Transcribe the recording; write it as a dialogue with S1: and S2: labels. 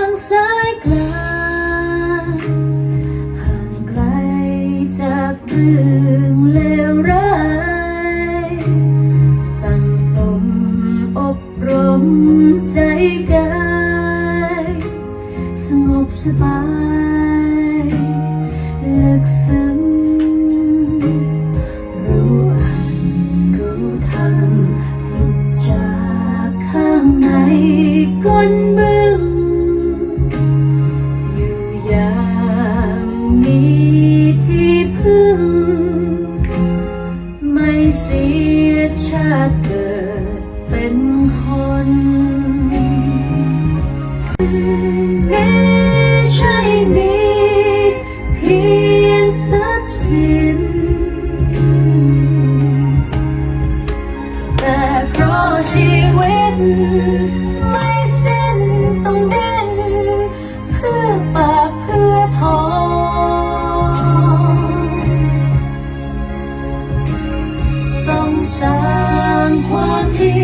S1: างสายกลางห่างไกลจากเรื่องเลวร้ายสั่งสมอบรมใจกายสงบสบายลึกซึ้ง เสียชาติเกิดเป็นคนแม้ใช่มีเพียงทรัพย์สิน แต่เพราะชีวิต สร้างความดีมี